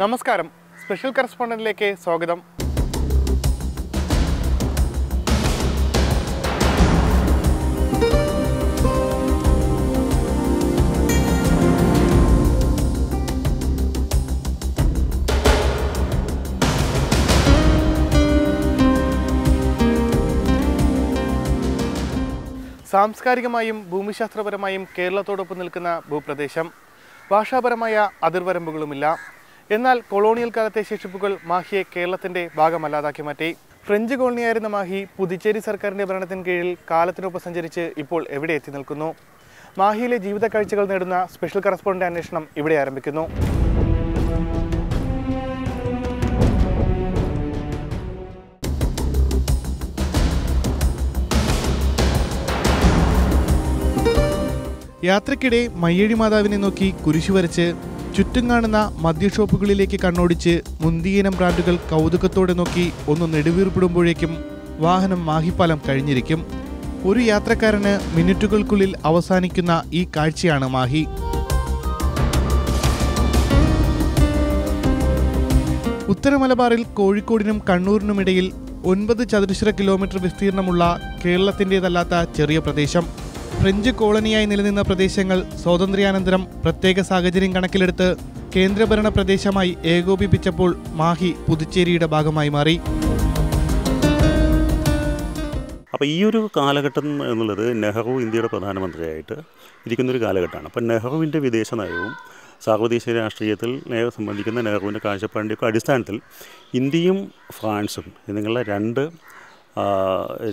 നമസ്കാരം. സ്പെഷ്യൽ കറസ്പോണ്ടന്റിലേക്ക് സ്വാഗതം. സാംസ്കാരികമായും ഭൂമിശാസ്ത്രപരമായും കേരളത്തോടൊപ്പം നിൽക്കുന്ന ഭൂപ്രദേശം. ഭാഷാപരമായ അതിർവരമ്പുകളുമില്ല. എന്നാൽ കൊളോണിയൽ കാലത്തെ ശേഷിപ്പുകൾ മാഹിയെ കേരളത്തിന്റെ ഭാഗമല്ലാതാക്കി മാറ്റി. ഫ്രഞ്ച് കോളനിയായിരുന്ന മാഹി പുതുച്ചേരി സർക്കാരിന്റെ ഭരണത്തിന് കീഴിൽ കാലത്തിനൊപ്പം സഞ്ചരിച്ച് ഇപ്പോൾ എവിടെ എത്തി നിൽക്കുന്നു? മാഹിയിലെ ജീവിത കാഴ്ചകൾ നേടുന്ന സ്പെഷ്യൽ കറസ്പോണ്ടന്റ് അന്വേഷണം ഇവിടെ ആരംഭിക്കുന്നു. യാത്രക്കിടെ മയ്യഴി മാതാവിനെ നോക്കി കുരിശു വരച്ച് ചുറ്റും കാണുന്ന മദ്യഷോപ്പുകളിലേക്ക് കണ്ണോടിച്ച് മുന്തിയിനം ബ്രാൻഡുകൾ കൗതുകത്തോടെ നോക്കി ഒന്ന് നെടുവീർപ്പിടുമ്പോഴേക്കും വാഹനം മാഹിപ്പാലം കഴിഞ്ഞിരിക്കും. ഒരു യാത്രക്കാരന് മിനിറ്റുകൾക്കുള്ളിൽ അവസാനിക്കുന്ന ഈ കാഴ്ചയാണ് മാഹി. ഉത്തര മലബാറിൽ കോഴിക്കോടിനും കണ്ണൂരിനുമിടയിൽ ഒൻപത് ചതുരശ്ര കിലോമീറ്റർ വിസ്തീർണമുള്ള കേരളത്തിന്റെതല്ലാത്ത ചെറിയ പ്രദേശം. ഫ്രഞ്ച് കോളനിയായി നിലനിന്ന പ്രദേശങ്ങൾ സ്വാതന്ത്ര്യാനന്തരം പ്രത്യേക സാഹചര്യം കണക്കിലെടുത്ത് കേന്ദ്രഭരണ പ്രദേശമായി ഏകോപിപ്പിച്ചപ്പോൾ മാഹി പുതുച്ചേരിയുടെ ഭാഗമായി മാറി. അപ്പോൾ ഈ ഒരു കാലഘട്ടം എന്നുള്ളത് നെഹ്റു ഇന്ത്യയുടെ പ്രധാനമന്ത്രിയായിട്ട് ഇരിക്കുന്നൊരു കാലഘട്ടമാണ്. അപ്പോൾ നെഹ്റുവിന്റെ വിദേശ നയവും സാർവദേശീയ രാഷ്ട്രീയത്തിൽ സംബന്ധിക്കുന്ന നെഹ്റുവിന്റെ കാഴ്ചപ്പാടിന്റെയൊക്കെ അടിസ്ഥാനത്തിൽ ഇന്ത്യയും ഫ്രാൻസും എന്നുള്ള രണ്ട്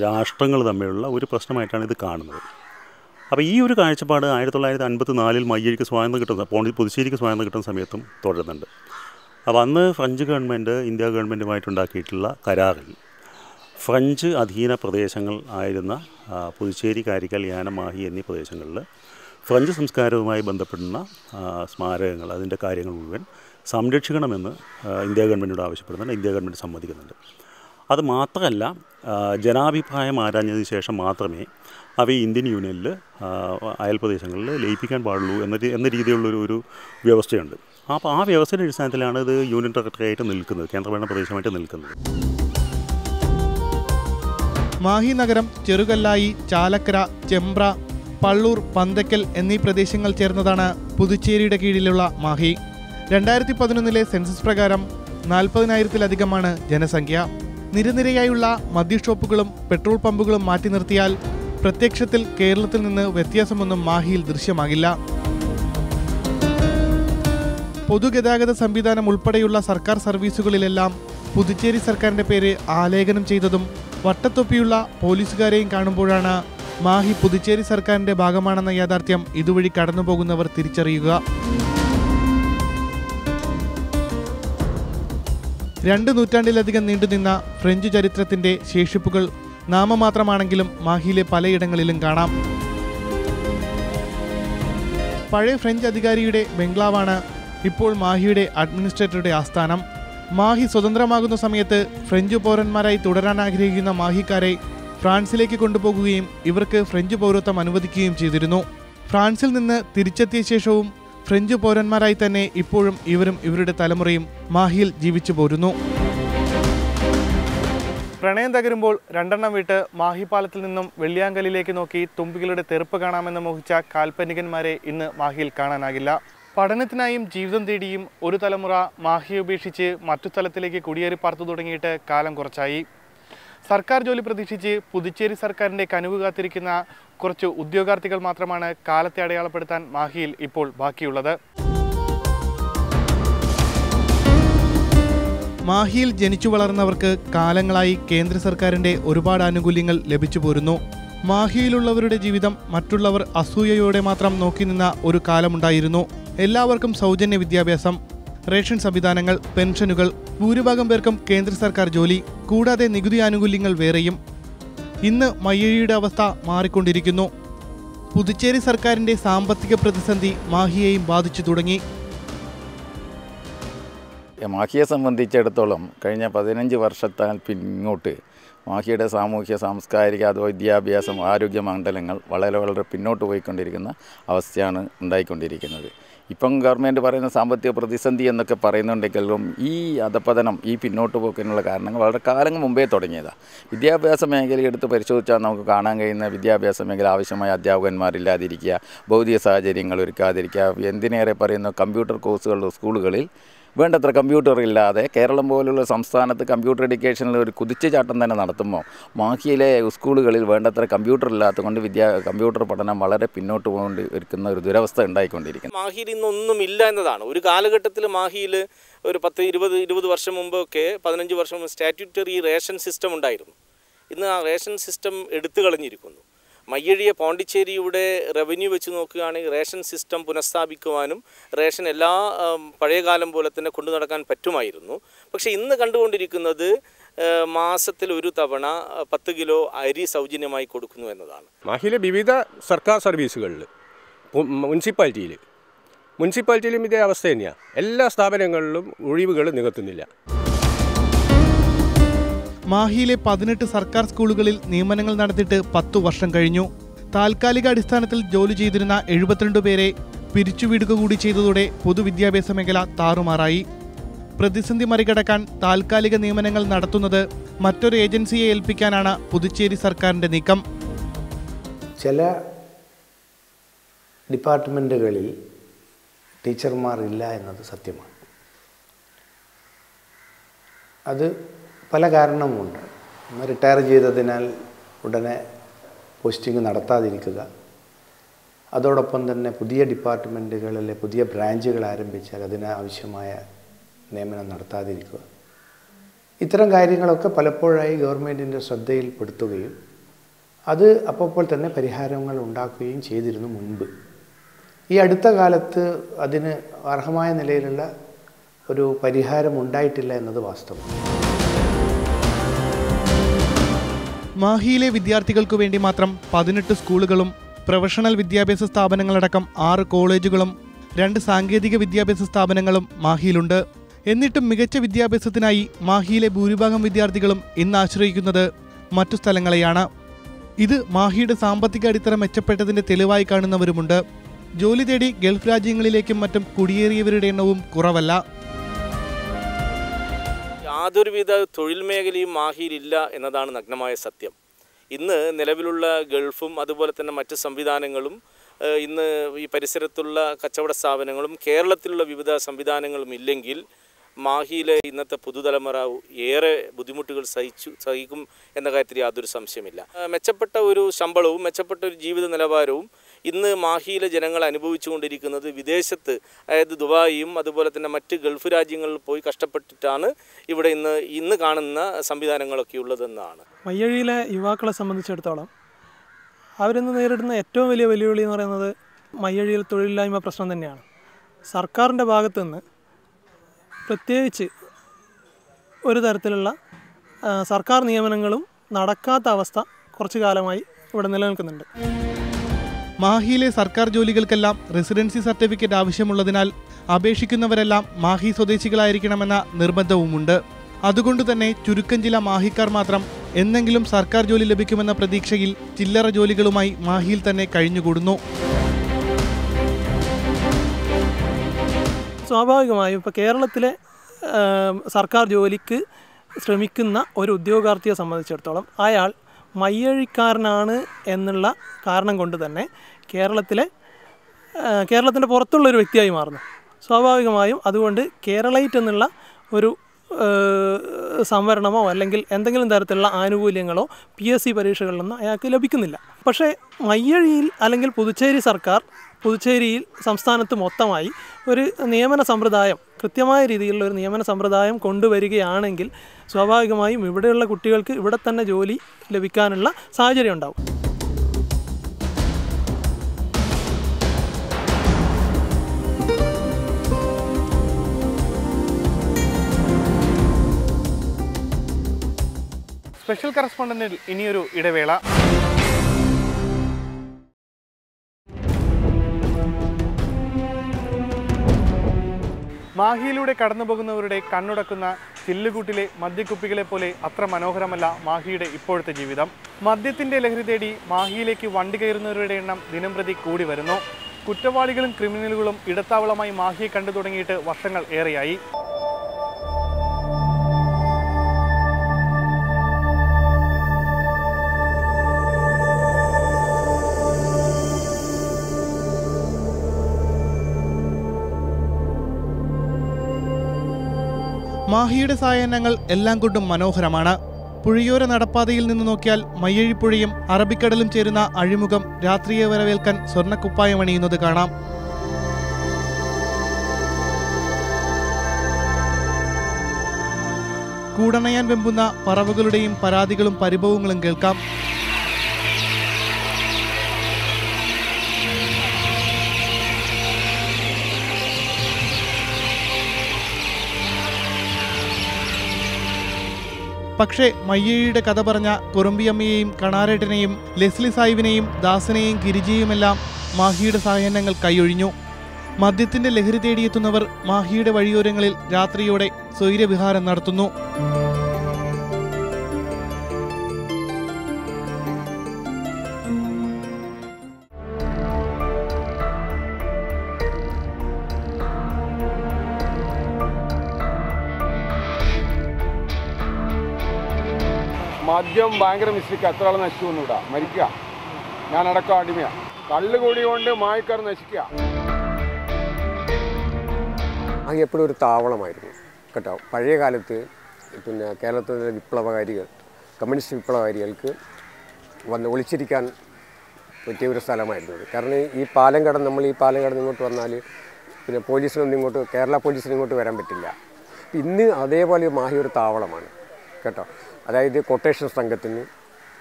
രാഷ്ട്രങ്ങൾ തമ്മിലുള്ള ഒരു പ്രശ്നമായിട്ടാണ് ഇത് കാണുന്നത്. അപ്പോൾ ഈ ഒരു കാഴ്ചപ്പാട് ആയിരത്തി തൊള്ളായിരത്തി അൻപത്തി നാലിൽ മയ്യഴിക്ക് സ്വാതന്ത്ര്യം കിട്ടുന്ന പോണ്ടി പുതുശ്ശേരിക്ക് സ്വാതന്ത്ര്യം കിട്ടുന്ന സമയത്തും തുടരുന്നുണ്ട്. അപ്പോൾ അന്ന് ഫ്രഞ്ച് ഗവൺമെന്റ് ഇന്ത്യ ഗവൺമെന്റുമായിട്ടുണ്ടാക്കിയിട്ടുള്ള കരാറിൽ ഫ്രഞ്ച് അധീന പ്രദേശങ്ങൾ ആയിരുന്ന പുതുശ്ശേരി കാരിക്കൽ യാനമാഹി എന്നീ പ്രദേശങ്ങളിൽ ഫ്രഞ്ച് സംസ്കാരവുമായി ബന്ധപ്പെടുന്ന സ്മാരകങ്ങൾ അതിന്റെ കാര്യങ്ങൾ മുഴുവൻ സംരക്ഷിക്കണമെന്ന് ഇന്ത്യ ഗവൺമെന്റിനോട് ആവശ്യപ്പെടുന്നുണ്ട് ഇന്ത്യ ഗവൺമെന്റ് സമ്മതിക്കുന്നുണ്ട്. അത് മാത്രമല്ല ജനാഭിപ്രായം ആരാഞ്ഞതിന് ശേഷം മാത്രമേ അവ ഇന്ത്യൻ യൂണിയനിൽ അയൽപ്രദേശങ്ങളിൽ അയൽ പ്രദേശങ്ങളിൽ ലയിപ്പിക്കാൻ പാടുള്ളൂ എന്ന എന്ന രീതിയിലുള്ളൊരു ഒരു വ്യവസ്ഥയുണ്ട്. അപ്പോൾ ആ വ്യവസ്ഥയുടെ അടിസ്ഥാനത്തിലാണ് ഇത് യൂണിയൻ ടെറിട്ടറിയായിട്ട് നിൽക്കുന്നത് കേന്ദ്രഭരണ പ്രദേശമായിട്ട് നിൽക്കുന്നത്. മാഹി നഗരം ചെറുകല്ലായി ചാലക്കര ചെമ്പ്ര പള്ളൂർ പന്തക്കൽ എന്നീ പ്രദേശങ്ങൾ ചേർന്നതാണ് പുതുച്ചേരിയുടെ കീഴിലുള്ള മാഹി. രണ്ടായിരത്തി പതിനൊന്നിലെ സെൻസസ് പ്രകാരം നാൽപ്പതിനായിരത്തിലധികമാണ് ജനസംഖ്യ. നിരനിരയായുള്ള മദ്യഷോപ്പുകളും പെട്രോൾ പമ്പുകളും മാറ്റി നിർത്തിയാൽ പ്രത്യക്ഷത്തിൽ കേരളത്തിൽ നിന്ന് വ്യത്യാസമൊന്നും മാഹിയിൽ ദൃശ്യമാകില്ല. പൊതുഗതാഗത സംവിധാനം ഉൾപ്പെടെയുള്ള സർക്കാർ സർവീസുകളിലെല്ലാം പുതുച്ചേരി സർക്കാരിന്റെ പേര് ആലേഖനം ചെയ്തതും വട്ടത്തൊപ്പിയുള്ള പോലീസുകാരെയും കാണുമ്പോഴാണ് മാഹി പുതുച്ചേരി സർക്കാരിന്റെ ഭാഗമാണെന്ന യാഥാർത്ഥ്യം ഇതുവഴി കടന്നുപോകുന്നവർ തിരിച്ചറിയുക. രണ്ട് നൂറ്റാണ്ടിലധികം നീണ്ടുനിന്ന ഫ്രഞ്ച് ചരിത്രത്തിന്റെ ശേഷിപ്പുകൾ നാമമാത്രമാണെങ്കിലും മാഹിയിലെ പലയിടങ്ങളിലും കാണാം. പഴയ ഫ്രഞ്ച് അധികാരിയുടെ ബംഗ്ലാവാണ് ഇപ്പോൾ മാഹിയുടെ അഡ്മിനിസ്ട്രേറ്ററുടെ ആസ്ഥാനം. മാഹി സ്വതന്ത്രമാകുന്ന സമയത്ത് ഫ്രഞ്ച് പൗരന്മാരായി തുടരാൻ ആഗ്രഹിക്കുന്ന മാഹിക്കാരെ ഫ്രാൻസിലേക്ക് കൊണ്ടുപോകുകയും ഇവർക്ക് ഫ്രഞ്ച് പൗരത്വം അനുവദിക്കുകയും ചെയ്തിരുന്നു. ഫ്രാൻസിൽ നിന്ന് തിരിച്ചെത്തിയ ശേഷവും ഫ്രഞ്ച് പൗരന്മാരായി തന്നെ ഇപ്പോഴും ഇവരും ഇവരുടെ തലമുറയും മാഹിയിൽ ജീവിച്ചു പോരുന്നു പ്രണയം തകരുമ്പോൾ രണ്ടെണ്ണം വിട്ട് മാഹിപ്പാലത്തിൽ നിന്നും വെള്ളിയാങ്കലിലേക്ക് നോക്കി തുമ്പികളുടെ തെറുപ്പ് കാണാമെന്ന് മോഹിച്ച കാൽപ്പനികന്മാരെ ഇന്ന് മാഹിയിൽ കാണാനാകില്ല. പഠനത്തിനായും ജീവിതം തേടിയും ഒരു തലമുറ മാഹിയെ ഉപേക്ഷിച്ച് മറ്റു സ്ഥലത്തിലേക്ക് കുടിയേറി പാർത്തു തുടങ്ങിയിട്ട് കാലം കുറച്ചായി. സർക്കാർ ജോലി പ്രതീക്ഷിച്ച് പുതുച്ചേരി സർക്കാരിന്റെ കനുവ് കാത്തിരിക്കുന്ന കുറച്ച് ഉദ്യോഗാർത്ഥികൾ മാത്രമാണ് കാലത്തെ അടയാളപ്പെടുത്താൻ മാഹിയിൽ ഇപ്പോൾ ബാക്കിയുള്ളത്. മാഹിയിൽ ജനിച്ചു വളർന്നവർക്ക് കാലങ്ങളായി കേന്ദ്ര സർക്കാരിന്റെ ഒരുപാട് ആനുകൂല്യങ്ങൾ ലഭിച്ചു പോരുന്നു. മാഹിയിലുള്ളവരുടെ ജീവിതം മറ്റുള്ളവർ അസൂയയോടെ മാത്രം നോക്കി നിന്ന ഒരു കാലമുണ്ടായിരുന്നു. എല്ലാവർക്കും സൗജന്യ വിദ്യാഭ്യാസം റേഷൻ സംവിധാനങ്ങൾ പെൻഷനുകൾ ഭൂരിഭാഗം പേർക്കും കേന്ദ്ര സർക്കാർ ജോലി കൂടാതെ നികുതി ആനുകൂല്യങ്ങൾ വേറെയും. ഇന്ന് മയ്യഴിയുടെ അവസ്ഥ മാറിക്കൊണ്ടിരിക്കുന്നു. പുതുച്ചേരി സർക്കാരിന്റെ സാമ്പത്തിക പ്രതിസന്ധി മാഹിയെയും ബാധിച്ചു തുടങ്ങി. മാഹിയെ സംബന്ധിച്ചിടത്തോളം കഴിഞ്ഞ പതിനഞ്ച് വർഷത്താൽ പിന്നോട്ട് മാഹിയുടെ സാമൂഹ്യ സാംസ്കാരിക അതോ വിദ്യാഭ്യാസം ആരോഗ്യ മണ്ഡലങ്ങൾ വളരെ വളരെ പിന്നോട്ട് പോയിക്കൊണ്ടിരിക്കുന്ന അവസ്ഥയാണ് ഉണ്ടായിക്കൊണ്ടിരിക്കുന്നത്. ഇപ്പം ഗവൺമെന്റ് പറയുന്ന സാമ്പത്തിക പ്രതിസന്ധി എന്നൊക്കെ പറയുന്നുണ്ടെങ്കിലും ഈ അധപതനം ഈ പിന്നോട്ട് പോക്കിനുള്ള കാരണങ്ങൾ വളരെ കാലങ്ങൾ മുമ്പേ തുടങ്ങിയതാണ് വിദ്യാഭ്യാസ മേഖല എടുത്ത് പരിശോധിച്ചാൽ നമുക്ക് കാണാൻ കഴിയുന്ന വിദ്യാഭ്യാസ മേഖല ആവശ്യമായ അധ്യാപകന്മാരില്ലാതിരിക്കുക ഭൗതിക സാഹചര്യങ്ങൾ ഒരുക്കാതിരിക്കുക എന്തിനേറെ പറയുന്ന കമ്പ്യൂട്ടർ കോഴ്സുകൾ സ്കൂളുകളിൽ വേണ്ടത്ര കമ്പ്യൂട്ടർ ഇല്ലാതെ കേരളം പോലുള്ള സംസ്ഥാനത്ത് കമ്പ്യൂട്ടർ എഡ്യൂക്കേഷനിൽ ഒരു കുതിച്ചുചാട്ടം തന്നെ നടത്തുമ്പോൾ ബാക്കിയിലെ സ്കൂളുകളിൽ വേണ്ടത്ര കമ്പ്യൂട്ടർ ഇല്ലാത്തതുകൊണ്ട് വിദ്യാ കമ്പ്യൂട്ടർ പഠനം വളരെ പിന്നോട്ട് പോകൊണ്ട് ഇരിക്കുന്ന ഒരു ദുരവസ്ഥ ഉണ്ടായിക്കൊണ്ടിരിക്കുന്നു. മാഹിയിൽ ഇന്നൊന്നും ഇല്ല എന്നതാണ്. ഒരു കാലഘട്ടത്തിൽ മാഹിയിൽ ഒരു പത്ത് ഇരുപത് ഇരുപത് വർഷം മുമ്പൊക്കെ പതിനഞ്ച് വർഷം മുമ്പ് സ്റ്റാറ്റ്യൂട്ടറി റേഷൻ സിസ്റ്റം ഉണ്ടായിരുന്നു. ഇന്ന് ആ റേഷൻ സിസ്റ്റം എടുത്തു കളഞ്ഞിരിക്കുന്നു. മയ്യഴിയ പോണ്ടിച്ചേരിയുടെ റവന്യൂ വെച്ച് നോക്കുകയാണെങ്കിൽ റേഷൻ സിസ്റ്റം പുനഃസ്ഥാപിക്കുവാനും റേഷൻ എല്ലാ പഴയകാലം പോലെ തന്നെ കൊണ്ടു നടക്കാൻ പറ്റുമായിരുന്നു. പക്ഷേ ഇന്ന് കണ്ടുകൊണ്ടിരിക്കുന്നത് മാസത്തിൽ ഒരു തവണ പത്ത് കിലോ അരി സൗജന്യമായി കൊടുക്കുന്നു എന്നതാണ്. മഹിള വിവിധ സർക്കാർ സർവീസുകളിൽ മുനിസിപ്പാലിറ്റിയിൽ. മുനിസിപ്പാലിറ്റിയിലും ഇതേ അവസ്ഥ തന്നെയാണ് എല്ലാ സ്ഥാപനങ്ങളിലും ഒഴിവുകൾ നികത്തുന്നില്ല. മാഹിയിലെ പതിനെട്ട് സർക്കാർ സ്കൂളുകളിൽ നിയമനങ്ങൾ നടത്തിയിട്ട് പത്തു വർഷം കഴിഞ്ഞു. താൽക്കാലിക അടിസ്ഥാനത്തിൽ ജോലി ചെയ്തിരുന്ന എഴുപത്തിരണ്ട് പേരെ പിരിച്ചുവിടുക കൂടി ചെയ്തതോടെ പൊതുവിദ്യാഭ്യാസ മേഖല താറുമാറായി. പ്രതിസന്ധി മറികടക്കാൻ താൽക്കാലിക നിയമനങ്ങൾ നടത്തുന്നത് മറ്റൊരു ഏജൻസിയെ ഏൽപ്പിക്കാനാണ് പുതുച്ചേരി സർക്കാരിന്റെ നീക്കം. ചില ഡിപ്പാർട്ട്മെന്റുകളിൽ ടീച്ചർമാർ ഇല്ല എന്നത് സത്യമാണ്. അത് പല കാരണവുമുണ്ട്. റിട്ടയർ ചെയ്തതിനാൽ ഉടനെ പോസ്റ്റിംഗ് നടത്താതിരിക്കുക. അതോടൊപ്പം തന്നെ പുതിയ ഡിപ്പാർട്ട്മെന്റുകളിലെ പുതിയ ബ്രാഞ്ചുകൾ ആരംഭിച്ചാൽ അതിനാവശ്യമായ നിയമനം നടത്താതിരിക്കുക. ഇത്തരം കാര്യങ്ങളൊക്കെ പലപ്പോഴായി ഗവൺമെന്റിന്റെ ശ്രദ്ധയിൽപ്പെടുത്തുകയും അത് അപ്പോൾ തന്നെ പരിഹാരങ്ങൾ ഉണ്ടാക്കുകയും ചെയ്തിരുന്നു മുൻപ്. ഈ അടുത്ത കാലത്ത് അതിന് അർഹമായ നിലയിലുള്ള ഒരു പരിഹാരം ഉണ്ടായിട്ടില്ല എന്നത് വാസ്തവം മാഹിയിലെ വിദ്യാർത്ഥികൾക്കു വേണ്ടി മാത്രം പതിനെട്ട് സ്കൂളുകളും പ്രൊഫഷണൽ വിദ്യാഭ്യാസ സ്ഥാപനങ്ങളടക്കം ആറ് കോളേജുകളും രണ്ട് സാങ്കേതിക വിദ്യാഭ്യാസ സ്ഥാപനങ്ങളും മാഹിയിലുണ്ട്. എന്നിട്ടും മികച്ച വിദ്യാഭ്യാസത്തിനായി മാഹിയിലെ ഭൂരിഭാഗം വിദ്യാർത്ഥികളും ഇന്ന് ആശ്രയിക്കുന്നത് മറ്റു സ്ഥലങ്ങളെയാണ്. ഇത് മാഹിയുടെ സാമ്പത്തിക അടിത്തറ മെച്ചപ്പെട്ടതിന്റെ തെളിവായി കാണുന്നവരുമുണ്ട്. ജോലി തേടി ഗൾഫ് രാജ്യങ്ങളിലേക്കും മറ്റും കുടിയേറിയവരുടെ എണ്ണവും കുറവല്ല. യാതൊരുവിധ തൊഴിൽ മേഖലയും മാഹിയിലില്ല എന്നതാണ് നഗ്നമായ സത്യം. ഇന്ന് നിലവിലുള്ള ഗൾഫും അതുപോലെ തന്നെ മറ്റ് സംവിധാനങ്ങളും ഇന്ന് ഈ പരിസരത്തുള്ള കച്ചവട സ്ഥാപനങ്ങളും കേരളത്തിലുള്ള വിവിധ സംവിധാനങ്ങളും ഇല്ലെങ്കിൽ മാഹിയിലെ ഇന്നത്തെ പുതുതലമുറ ഏറെ ബുദ്ധിമുട്ടുകൾ സഹിച്ചു സഹിക്കും എന്ന കാര്യത്തിൽ യാതൊരു സംശയമില്ല മെച്ചപ്പെട്ട ഒരു ശമ്പളവും മെച്ചപ്പെട്ട ഒരു ജീവിത നിലവാരവും ഇന്ന് മാഹിയിലെ ജനങ്ങൾ അനുഭവിച്ചുകൊണ്ടിരിക്കുന്നത് വിദേശത്ത് അതായത് ദുബായിയും അതുപോലെ തന്നെ മറ്റ് ഗൾഫ് രാജ്യങ്ങളിൽ പോയി കഷ്ടപ്പെട്ടിട്ടാണ് ഇവിടെ ഇന്ന് ഇന്ന് കാണുന്ന സംവിധാനങ്ങളൊക്കെ ഉള്ളതെന്നാണ്. മയ്യഴിയിലെ യുവാക്കളെ സംബന്ധിച്ചിടത്തോളം അവരിന്ന് നേരിടുന്ന ഏറ്റവും വലിയ വെല്ലുവിളി എന്ന് പറയുന്നത് മയ്യഴിയിൽ തൊഴിലില്ലായ്മ പ്രശ്നം തന്നെയാണ്. സർക്കാരിന്റെ ഭാഗത്തു നിന്ന് പ്രത്യേകിച്ച് ഒരു തരത്തിലുള്ള സർക്കാർ നിയമനങ്ങളും നടക്കാത്ത അവസ്ഥ കുറച്ചു കാലമായി ഇവിടെ നിലനിൽക്കുന്നുണ്ട്. മാഹിയിലെ സർക്കാർ ജോലികൾക്കെല്ലാം റെസിഡൻസി സർട്ടിഫിക്കറ്റ് ആവശ്യമുള്ളതിനാൽ അപേക്ഷിക്കുന്നവരെല്ലാം മാഹി സ്വദേശികളായിരിക്കണമെന്ന നിർബന്ധവുമുണ്ട്. അതുകൊണ്ട് തന്നെ ചുരുക്കം ചില മാഹിക്കാർ മാത്രം എന്നെങ്കിലും സർക്കാർ ജോലി ലഭിക്കുമെന്ന പ്രതീക്ഷയിൽ ചില്ലറ ജോലികളുമായി മാഹിയിൽ തന്നെ കഴിഞ്ഞുകൂടുന്നു. സ്വാഭാവികമായും ഇപ്പോൾ കേരളത്തിലെ സർക്കാർ ജോലിക്ക് ശ്രമിക്കുന്ന ഒരു ഉദ്യോഗാർത്ഥിയെ സംബന്ധിച്ചിടത്തോളം അയാൾ മയ്യഴിക്കാരനാണ് എന്നുള്ള കാരണം കൊണ്ട് തന്നെ കേരളത്തിലെ കേരളത്തിന്റെ പുറത്തുള്ള ഒരു വ്യക്തിയായി മാറുന്നു. സ്വാഭാവികമായും അതുകൊണ്ട് കേരളൈറ്റ് എന്നുള്ള ഒരു സംവരണമോ അല്ലെങ്കിൽ എന്തെങ്കിലും തരത്തിലുള്ള ആനുകൂല്യങ്ങളോ പി എസ് സി പരീക്ഷകളിലൊന്നും അയാൾക്ക് ലഭിക്കുന്നില്ല. പക്ഷേ മയ്യഴിയിൽ അല്ലെങ്കിൽ പുതുച്ചേരി സർക്കാർ പുതുച്ചേരിയിൽ സംസ്ഥാനത്ത് മൊത്തമായി ഒരു നിയമന സമ്പ്രദായം കൃത്യമായ രീതിയിലുള്ള ഒരു നിയമന സമ്പ്രദായം കൊണ്ടുവരികയാണെങ്കിൽ സ്വാഭാവികമായും ഇവിടെയുള്ള കുട്ടികൾക്ക് ഇവിടെ തന്നെ ജോലി ലഭിക്കാനുള്ള സാഹചര്യം ഉണ്ടാവും. സ്പെഷ്യൽ കറസ്പോണ്ടന്റിൽ ഇനിയൊരു ഇടവേള. മാഹിയിലൂടെ കടന്നുപോകുന്നവരുടെ കണ്ണുടക്കുന്ന ചില്ലുകൂട്ടിലെ മദ്യക്കുപ്പികളെ പോലെ അത്ര മനോഹരമല്ല മാഹിയുടെ ഇപ്പോഴത്തെ ജീവിതം. മദ്യത്തിന്റെ ലഹരി തേടി മാഹിയിലേക്ക് വണ്ടി കയറുന്നവരുടെ എണ്ണം ദിനംപ്രതി കൂടി വരുന്നു. കുറ്റവാളികളും ക്രിമിനലുകളും ഇടത്താവളമായി മാഹിയെ കണ്ടു തുടങ്ങിയിട്ട് വർഷങ്ങൾ ഏറെയായി. മാഹിയുടെ സായാഹ്നങ്ങൾ എല്ലാം കൊണ്ടും മനോഹരമാണ്. പുഴയോര നടപ്പാതയിൽ നിന്ന് നോക്കിയാൽ മയ്യഴിപ്പുഴയും അറബിക്കടലും ചേരുന്ന അഴിമുഖം രാത്രിയെ വരവേൽക്കാൻ സ്വർണക്കുപ്പായം അണിയുന്നത് കാണാം. കൂടണയാൻ വെമ്പുന്ന പറവുകളുടെയും പരാതികളും പരിഭവങ്ങളും കേൾക്കാം. പക്ഷേ മയ്യഴിയുടെ കഥ പറഞ്ഞ കുറുമ്പിയമ്മയെയും കണാരേട്ടനെയും ലെസ്ലി സാഹിബിനെയും ദാസനെയും ഗിരിജയുമെല്ലാം മാഹിയുടെ സായാഹ്നങ്ങൾ കൈയൊഴിഞ്ഞു. മദ്യത്തിന്റെ ലഹരി തേടിയെത്തുന്നവർ മാഹിയുടെ വഴിയോരങ്ങളിൽ രാത്രിയോടെ സ്വൈര്യവിഹാരം നടത്തുന്നു. മദ്യം ഭയങ്കര മിസ്റ്റേക്ക്. എത്ര ആൾ നശിച്ചു വന്നൂടാ മരിക്കുക. ഞാനടക്കം അടിമയാ. കള്ള് കൂടി കൊണ്ട് മായക്കാർ നശിക്കുക. അങ്ങ് എപ്പോഴും ഒരു താവളമായിരുന്നു. കേട്ടോ? പഴയ കാലത്ത് പിന്നെ കേരളത്തിലെ വിപ്ലവകാരികൾ കമ്മ്യൂണിസ്റ്റ് വിപ്ലവകാരികൾക്ക് വന്ന് ഒളിച്ചിരിക്കാൻ പറ്റിയ ഒരു സ്ഥലമായിരുന്നു കാരണം ഈ പാലം കടന്ന് നമ്മൾ ഈ പാലം കടന്ന് ഇങ്ങോട്ട് വന്നാൽ പിന്നെ പോലീസിനൊന്നും ഇങ്ങോട്ട് കേരള പോലീസിന് ഇങ്ങോട്ട് വരാൻ പറ്റില്ല. ഇന്ന് അതേപോലെ മാഹി ഒരു താവളമാണ്. കേട്ടോ? അതായത് കൊട്ടേഷൻ സംഘത്തിന്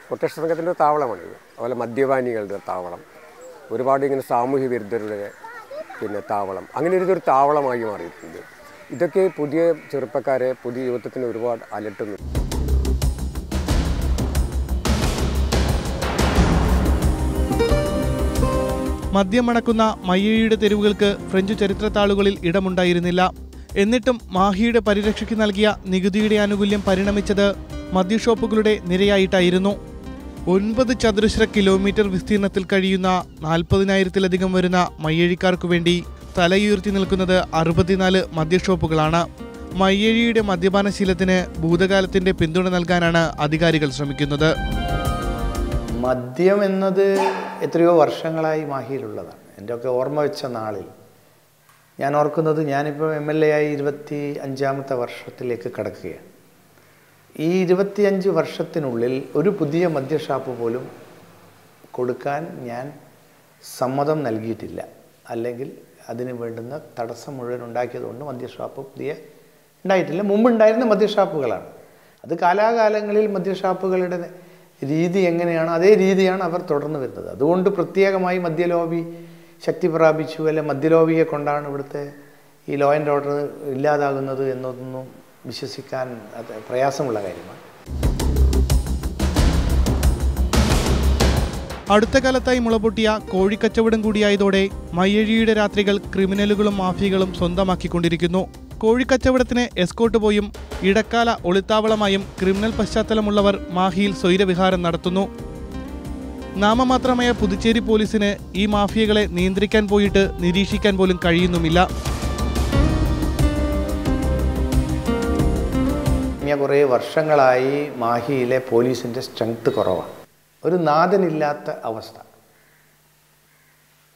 കൊട്ടേഷൻ സംഘത്തിന്റെ താവളമാണിത് അതുപോലെ മദ്യപാനികളുടെ താവളം ഒരുപാട് ഇങ്ങനെ സാമൂഹ്യ വിരുദ്ധരുടെ പിന്നെ താവളം. അങ്ങനെ ഒരു താവളമായി മാറിയിട്ടുണ്ട്. ഇതൊക്കെ പുതിയ ചെറുപ്പക്കാരെ പുതിയ യുവത്വത്തിന് ഒരുപാട് അലട്ടുന്നു. മദ്യം മയ്യഴിയുടെ തെരുവുകൾക്ക് ഫ്രഞ്ച് ചരിത്രത്താളുകളിൽ ഇടമുണ്ടായിരുന്നില്ല. എന്നിട്ടും മാഹിയുടെ പരിരക്ഷയ്ക്ക് നൽകിയ നികുതിയുടെ ആനുകൂല്യം പരിണമിച്ചത് മദ്യഷോപ്പുകളുടെ നിരയായിട്ടായിരുന്നു. ഒൻപത് ചതുരശ്ര കിലോമീറ്റർ വിസ്തീർണത്തിൽ കഴിയുന്ന നാൽപ്പതിനായിരത്തിലധികം വരുന്ന മയ്യഴിക്കാർക്കു വേണ്ടി തലയുയർത്തി നിൽക്കുന്നത് അറുപത്തിനാല് മദ്യഷോപ്പുകളാണ്. മയ്യഴിയുടെ മദ്യപാനശീലത്തിന് ഭൂതകാലത്തിന്റെ പിന്തുണ നൽകാനാണ് അധികാരികൾ ശ്രമിക്കുന്നത്. മദ്യം എന്നത് എത്രയോ വർഷങ്ങളായി മാഹിയിലുള്ളതാണ്. എന്റെ ഒക്കെ ഓർമ്മ വെച്ച നാളിൽ ഞാൻ ഓർക്കുന്നത് ഞാനിപ്പോൾ എം എൽ എ ആയി ഇരുപത്തി അഞ്ചാമത്തെ വർഷത്തിലേക്ക് കടക്കുകയാണ്. ഈ ഇരുപത്തിയഞ്ച് വർഷത്തിനുള്ളിൽ ഒരു പുതിയ മദ്യഷാപ്പ് പോലും കൊടുക്കാൻ ഞാൻ സമ്മതം നൽകിയിട്ടില്ല. അല്ലെങ്കിൽ അതിന് വേണ്ടുന്ന തടസ്സം മുഴുവൻ ഉണ്ടാക്കിയതുകൊണ്ട് മദ്യഷാപ്പ് പുതിയ ഉണ്ടായിട്ടില്ല. മുമ്പുണ്ടായിരുന്ന മദ്യഷാപ്പുകളാണ്. അത് കാലാകാലങ്ങളിൽ മദ്യഷാപ്പുകളുടെ രീതി എങ്ങനെയാണ് അതേ രീതിയാണ് അവർ തുടർന്ന് വരുന്നത്. അതുകൊണ്ട് പ്രത്യേകമായി മദ്യലോബി ശക്തി പ്രാപിച്ചു അല്ലെ മദ്യലോബിയെ കൊണ്ടാണ് ഇവിടുത്തെ ഈ ലോ ആൻഡ് ഓർഡർ ഇല്ലാതാകുന്നത് എന്നൊന്നും വിശ്വസിക്കാൻ അത് പ്രയാസമുള്ള കാര്യമാണ്. അടുത്ത കാലത്തായി മുളപൊട്ടിയ കോഴിക്കച്ചവടം കൂടിയായതോടെ മയ്യഴിയുടെ രാത്രികൾ ക്രിമിനലുകളും മാഫിയകളും സ്വന്തമാക്കിക്കൊണ്ടിരിക്കുന്നു. കോഴിക്കച്ചവടത്തിന് എസ്കോട്ട് പോയും ഇടക്കാല ഒളിത്താവളമായും ക്രിമിനൽ പശ്ചാത്തലമുള്ളവർ മാഹിയിൽ സ്വൈരവിഹാരം നടത്തുന്നു. നാമമാത്രമായ പുതുച്ചേരി പോലീസിന് ഈ മാഫിയകളെ നിയന്ത്രിക്കാൻ പോയിട്ട് നിരീക്ഷിക്കാൻ പോലും കഴിയുന്നുമില്ല. കഴിഞ്ഞ കുറേ വർഷങ്ങളായി മാഹിയിലെ പോലീസിന്റെ സ്ട്രെങ്ത് കുറവാണ്. ഒരു നാഥനില്ലാത്ത അവസ്ഥ.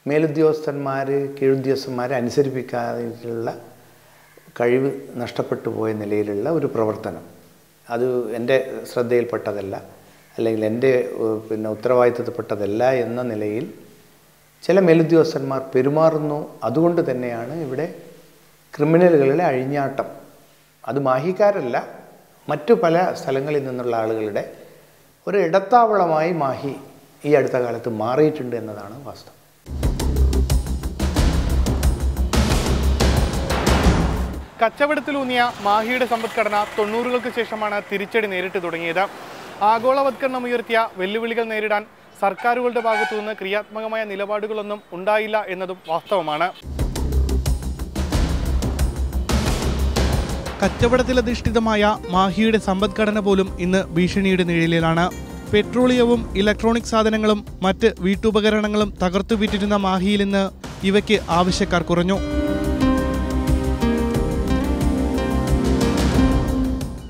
മേലുദ്യോഗസ്ഥന്മാർ കീഴുദ്യോഗസ്ഥന്മാരെ അനുസരിപ്പിക്കാതിട്ടുള്ള കഴിവ് നഷ്ടപ്പെട്ടു പോയ നിലയിലുള്ള ഒരു പ്രവർത്തനം. അത് എന്റെ ശ്രദ്ധയിൽപ്പെട്ടതല്ല അല്ലെങ്കിൽ എന്റെ പിന്നെ ഉത്തരവാദിത്തപ്പെട്ടതല്ല എന്ന നിലയിൽ ചില മേലുദ്യോഗസ്ഥന്മാർ പെരുമാറുന്നു. അതുകൊണ്ട് തന്നെയാണ് ഇവിടെ ക്രിമിനലുകളുടെ അഴിഞ്ഞാട്ടം. അത് മാഹിക്കാരല്ല മറ്റു പല സ്ഥലങ്ങളിൽ നിന്നുള്ള ആളുകളുടെ ഒരു ഇടത്താവളമായി മാഹി ഈ അടുത്ത കാലത്ത് മാറിയിട്ടുണ്ട് എന്നതാണ് വാസ്തവം. കച്ചവടത്തിലൂന്നിയ മാഹിയുടെ സമ്പദ്ഘടന തൊണ്ണൂറുകൾക്ക് ശേഷമാണ് തിരിച്ചടി നേരിട്ട് തുടങ്ങിയത്. ആഗോളവത്കരണം ഉയർത്തിയ വെല്ലുവിളികൾ നേരിടാൻ സർക്കാരുകളുടെ ഭാഗത്തു നിന്ന് ക്രിയാത്മകമായ നിലപാടുകളൊന്നും ഉണ്ടായില്ല എന്നതും വാസ്തവമാണ്. കച്ചവടത്തിലധിഷ്ഠിതമായ മാഹിയുടെ സമ്പദ്ഘടന പോലും ഇന്ന് ഭീഷണിയുടെ നിഴലിലാണ്. പെട്രോളിയവും ഇലക്ട്രോണിക് സാധനങ്ങളും മറ്റ് വീട്ടുപകരണങ്ങളും തകർത്തു വിറ്റിരുന്ന മാഹിയിൽ നിന്ന് ഇവയ്ക്ക് ആവശ്യക്കാർ കുറഞ്ഞു.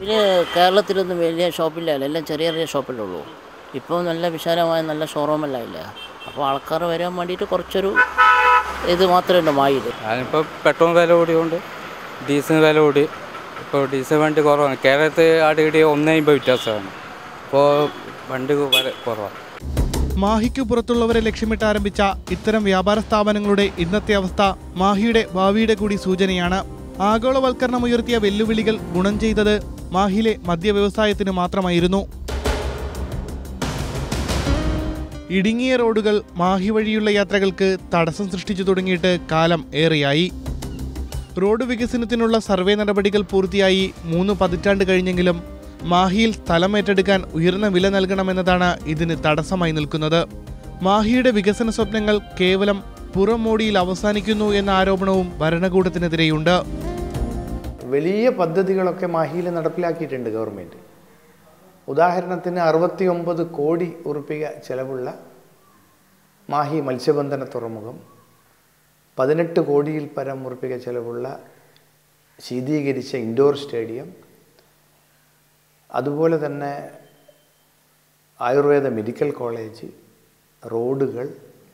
പിന്നെ കേരളത്തിലൊന്നും വലിയ ഷോപ്പില്ല. എല്ലാം ചെറിയ ചെറിയ ഷോപ്പിലേ ഉള്ളൂ. ഇപ്പോൾ നല്ല വിശാലമായ നല്ല ഷോറൂമെല്ലാം ഇല്ല. അപ്പോൾ ആൾക്കാർ വരാൻ വേണ്ടിയിട്ട് കുറച്ചൊരു ഇത് മാത്രമേ ഉണ്ട് മായിൽ അതിനിപ്പോൾ പെട്രോൾ വില കൂടിയുണ്ട് ഡീസൽ വില കൂടി ഇപ്പോൾ ഡീസൽ വണ്ടി കുറവാണ്. കേരളത്തിൽ അടിയിടി ഒന്നേ വ്യത്യാസമാണ്. ഇപ്പോൾ വണ്ടി കുറവാണ്. മാഹിക്ക് പുറത്തുള്ളവരെ ലക്ഷ്യമിട്ട് ആരംഭിച്ച ഇത്തരം വ്യാപാര സ്ഥാപനങ്ങളുടെ ഇന്നത്തെ അവസ്ഥ മാഹിയുടെ ഭാവിയുടെ കൂടി സൂചനയാണ്. ആഗോളവൽക്കരണം ഉയർത്തിയ വെല്ലുവിളികൾ ഗുണം ചെയ്തത് മാഹിയിലെ മദ്യ വ്യവസായത്തിന് മാത്രമായിരുന്നു. ഇടുങ്ങിയ റോഡുകൾ മാഹി വഴിയുള്ള യാത്രകൾക്ക് തടസ്സം സൃഷ്ടിച്ചു തുടങ്ങിയിട്ട് കാലം ഏറെയായി. റോഡ് വികസനത്തിനുള്ള സർവേ നടപടികൾ പൂർത്തിയായി മൂന്ന് പതിറ്റാണ്ട് കഴിഞ്ഞെങ്കിലും മാഹിയിൽ സ്ഥലം ഏറ്റെടുക്കാൻ ഉയർന്ന വില നൽകണമെന്നതാണ് ഇതിന് തടസ്സമായി നിൽക്കുന്നത്. മാഹിയുടെ വികസന സ്വപ്നങ്ങൾ കേവലം പുറമോടിയിൽ അവസാനിക്കുന്നു എന്ന ആരോപണവും ഭരണകൂടത്തിനെതിരെയുണ്ട്. വലിയ പദ്ധതികളൊക്കെ മാഹിയിൽ നടപ്പിലാക്കിയിട്ടുണ്ട് ഗവൺമെന്റ് ഉദാഹരണത്തിന് അറുപത്തി ഒമ്പത് കോടി ഉറുപ്പിക ചെലവുള്ള മാഹി മത്സ്യബന്ധന തുറമുഖം പതിനെട്ട് കോടിയിൽ പരം ഉറപ്പിക ചെലവുള്ള ശീതീകരിച്ച ഇൻഡോർ സ്റ്റേഡിയം അതുപോലെ തന്നെ ആയുർവേദ മെഡിക്കൽ കോളേജ് റോഡുകൾ.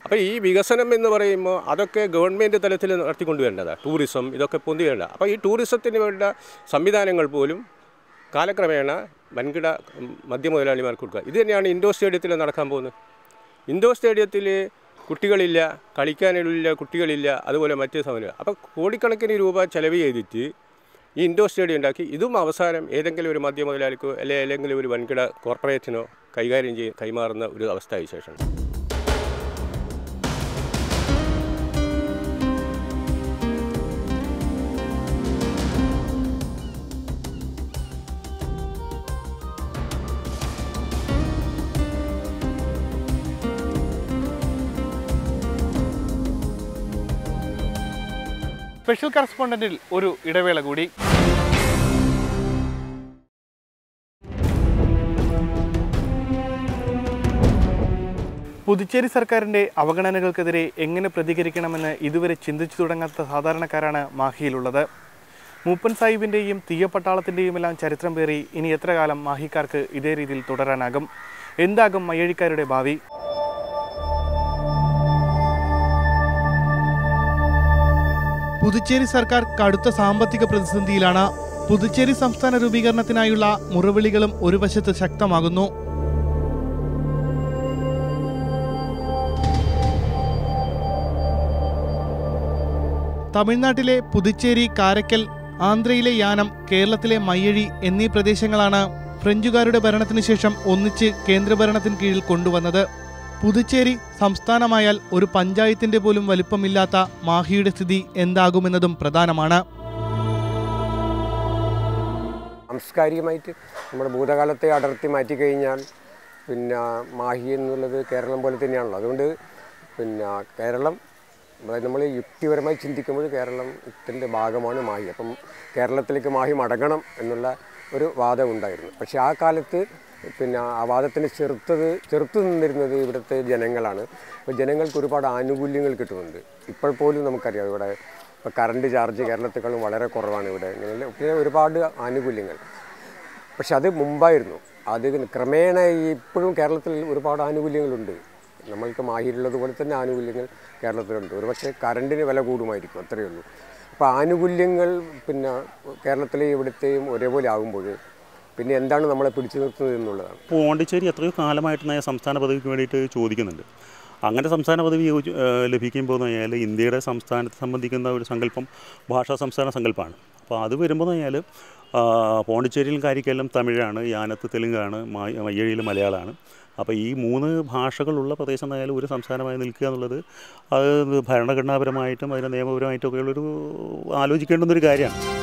അപ്പോൾ ഈ വികസനം എന്ന് പറയുമ്പോൾ അതൊക്കെ ഗവൺമെന്റ് തലത്തിൽ നടത്തിക്കൊണ്ടുവരേണ്ടതാണ് ടൂറിസം ഇതൊക്കെ പൊന്തി പൊന്തിവേണ്ട അപ്പോൾ ഈ ടൂറിസത്തിന് വേണ്ട സംവിധാനങ്ങൾ പോലും കാലക്രമേണ വൻകിട മദ്യ മുതലാളിമാർക്ക് കൊടുക്കുക. ഇത് തന്നെയാണ് ഇൻഡോർ സ്റ്റേഡിയത്തിൽ നടക്കാൻ പോകുന്നത്. ഇൻഡോർ സ്റ്റേഡിയത്തിൽ കുട്ടികളില്ല കളിക്കാനുള്ള കുട്ടികളില്ല അതുപോലെ മറ്റ് സമയം അപ്പോൾ കോടിക്കണക്കിന് രൂപ ചെലവ് ചെയ്തിട്ട് ഈ ഇൻഡോർ സ്റ്റേഡിയം ഉണ്ടാക്കി. ഇതും അവസാനം ഏതെങ്കിലും ഒരു മദ്യ മുതലാളിക്കോ അല്ലെങ്കിൽ ഒരു വൻകിട കോർപ്പറേറ്റിനോ കൈകാര്യം ചെയ്ത് കൈമാറുന്ന ഒരു അവസ്ഥയായി സ്പെഷ്യൽ കറസ്പോണ്ടന്റിൽ ഒരു ഇടവേള കൂടി. പുതുച്ചേരി സർക്കാരിന്റെ അവഗണനകൾക്കെതിരെ എങ്ങനെ പ്രതികരിക്കണമെന്ന് ഇതുവരെ ചിന്തിച്ചു തുടങ്ങാത്ത സാധാരണക്കാരാണ് മാഹിയിലുള്ളത്. മൂപ്പൻ സാഹിബിന്റെയും തീയപ്പട്ടാളത്തിന്റെയും എല്ലാം ചരിത്രം പേറി ഇനി എത്ര കാലം മാഹിക്കാർക്ക് ഇതേ രീതിയിൽ തുടരാനാകും? എന്താകും മയ്യഴിക്കാരുടെ ഭാവി? പുതുച്ചേരി സർക്കാർ കടുത്ത സാമ്പത്തിക പ്രതിസന്ധിയിലാണ് പുതുച്ചേരി സംസ്ഥാന രൂപീകരണത്തിനായുള്ള മുറവിളികളും ഒരു വശത്ത് ശക്തമാകുന്നു. തമിഴ്നാട്ടിലെ പുതുച്ചേരി കാരക്കൽ ആന്ധ്രയിലെ യാനം കേരളത്തിലെ മയ്യഴി എന്നീ പ്രദേശങ്ങളാണ് ഫ്രഞ്ചുകാരുടെ ഭരണത്തിനു ശേഷം ഒന്നിച്ച് കേന്ദ്രഭരണത്തിന് കീഴിൽ കൊണ്ടുവന്നത്. പുതുച്ചേരി സംസ്ഥാനമായാൽ ഒരു പഞ്ചായത്തിന്റെ പോലും വലിപ്പമില്ലാത്ത മാഹിയുടെ സ്ഥിതി എന്താകുമെന്നതും പ്രധാനമാണ്. സാംസ്കാരികമായിട്ട് നമ്മുടെ ഭൂതകാലത്തെ അടർത്തി മാറ്റിക്കഴിഞ്ഞാൽ പിന്നെ മാഹി എന്നുള്ളത് കേരളം പോലെ തന്നെയാണല്ലോ. അതുകൊണ്ട് പിന്നെ കേരളം അതായത് നമ്മൾ യുക്തിപരമായി ചിന്തിക്കുമ്പോൾ കേരളം ത്തിന്റെ ഭാഗമാണ് മാഹി. അപ്പം കേരളത്തിലേക്ക് മാഹി മടങ്ങണം എന്നുള്ള ഒരു വാദം ഉണ്ടായിരുന്നു. പക്ഷേ ആ കാലത്ത് പിന്നെ വാദത്തിന് ചെറുത്തത് ചെറുത്തു നിന്നിരുന്നത് ഇവിടുത്തെ ജനങ്ങളാണ്. അപ്പോൾ ജനങ്ങൾക്ക് ഒരുപാട് ആനുകൂല്യങ്ങൾ കിട്ടുന്നുണ്ട്. ഇപ്പോൾ പോലും നമുക്കറിയാം ഇവിടെ ഇപ്പോൾ കറണ്ട് ചാർജ് കേരളത്തെക്കാളും വളരെ കുറവാണ് ഇവിടെ. പിന്നെ ഒരുപാട് ആനുകൂല്യങ്ങൾ. പക്ഷെ അത് മുമ്പായിരുന്നു. അത് ക്രമേണ ഇപ്പോഴും കേരളത്തിൽ ഒരുപാട് ആനുകൂല്യങ്ങളുണ്ട്. നമ്മൾക്ക് മാഹിയിലുള്ളത് പോലെ തന്നെ ആനുകൂല്യങ്ങൾ കേരളത്തിലുണ്ട്. ഒരു പക്ഷേ കറണ്ടിന് വില കൂടുമായിരിക്കും അത്രയേ ഉള്ളൂ. അപ്പോൾ ആനുകൂല്യങ്ങൾ പിന്നെ കേരളത്തിലെയും ഇവിടുത്തെയും ഒരേപോലെ ആകുമ്പോൾ പിന്നെ എന്താണ് നമ്മളെ പിടിച്ചു നിർത്തുന്നത് എന്നുള്ളതാണ്. പോണ്ടിച്ചേരി എത്രയോ കാലമായിട്ട് സംസ്ഥാന പദവിക്ക് വേണ്ടിയിട്ട് ചോദിക്കുന്നുണ്ട്. അങ്ങനെ സംസ്ഥാന പദവി ലഭിക്കുമ്പോൾ എന്ന് പറഞ്ഞാൽ ഇന്ത്യയുടെ സംസ്ഥാനത്തെ സംബന്ധിക്കുന്ന ഒരു സങ്കല്പം ഭാഷാ സംസ്ഥാന സങ്കല്പമാണ് അപ്പോൾ അത് വരുമ്പോൾ എന്ന് പറഞ്ഞാൽ പോണ്ടിച്ചേരിയിലും കാര്യക്കെല്ലാം തമിഴാണ് യാനത്ത് തെലുങ്കാണ് മായ- മയ്യഴിയിൽ മലയാളമാണ് അപ്പോൾ ഈ മൂന്ന് ഭാഷകളുള്ള പ്രദേശം എന്നായാലും ഒരു സംസ്ഥാനമായി നിൽക്കുക എന്നുള്ളത് അത് ഭരണഘടനാപരമായിട്ടും അതിന്റെ നിയമപരമായിട്ടും ഒക്കെയുള്ളൊരു ആലോചിക്കേണ്ടുന്നൊരു കാര്യമാണ്.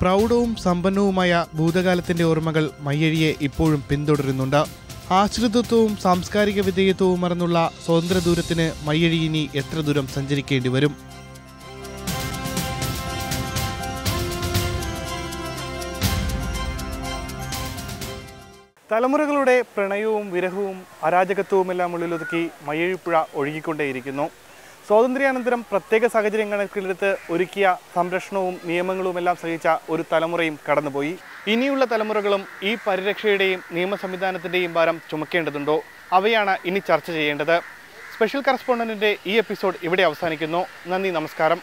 പ്രൗഢവും സമ്പന്നവുമായ ഭൂതകാലത്തിന്റെ ഓർമ്മകൾ മയ്യഴിയെ ഇപ്പോഴും പിന്തുടരുന്നുണ്ട്. ആശ്രിതത്വവും സാംസ്കാരിക വിധേയത്വവും മറന്നുള്ള സ്വതന്ത്ര ദൂരത്തിന് മയ്യഴി ഇനി എത്ര ദൂരം സഞ്ചരിക്കേണ്ടി വരും? തലമുറകളുടെ പ്രണയവും വിരഹവും അരാജകത്വവും എല്ലാം ഉള്ളിലൊതുക്കി മയ്യഴിപ്പുഴ ഒഴുകിക്കൊണ്ടേയിരിക്കുന്നു. സ്വാതന്ത്ര്യാനന്തരം പ്രത്യേക സാഹചര്യം കണക്കിലെടുത്ത് ഒരുക്കിയ സംരക്ഷണവും നിയമങ്ങളും എല്ലാം സഹിച്ച ഒരു തലമുറയും കടന്നുപോയി. ഇനിയുള്ള തലമുറകളും ഈ പരിരക്ഷയുടെയും നിയമ സംവിധാനത്തിന്റെയും ഭാരം ചുമക്കേണ്ടതുണ്ടോ? അവയാണ് ഇനി ചർച്ച ചെയ്യേണ്ടത്. സ്പെഷ്യൽ കറസ്പോണ്ടന്റിന്റെ ഈ എപ്പിസോഡ് ഇവിടെ അവസാനിക്കുന്നു. നന്ദി നമസ്കാരം.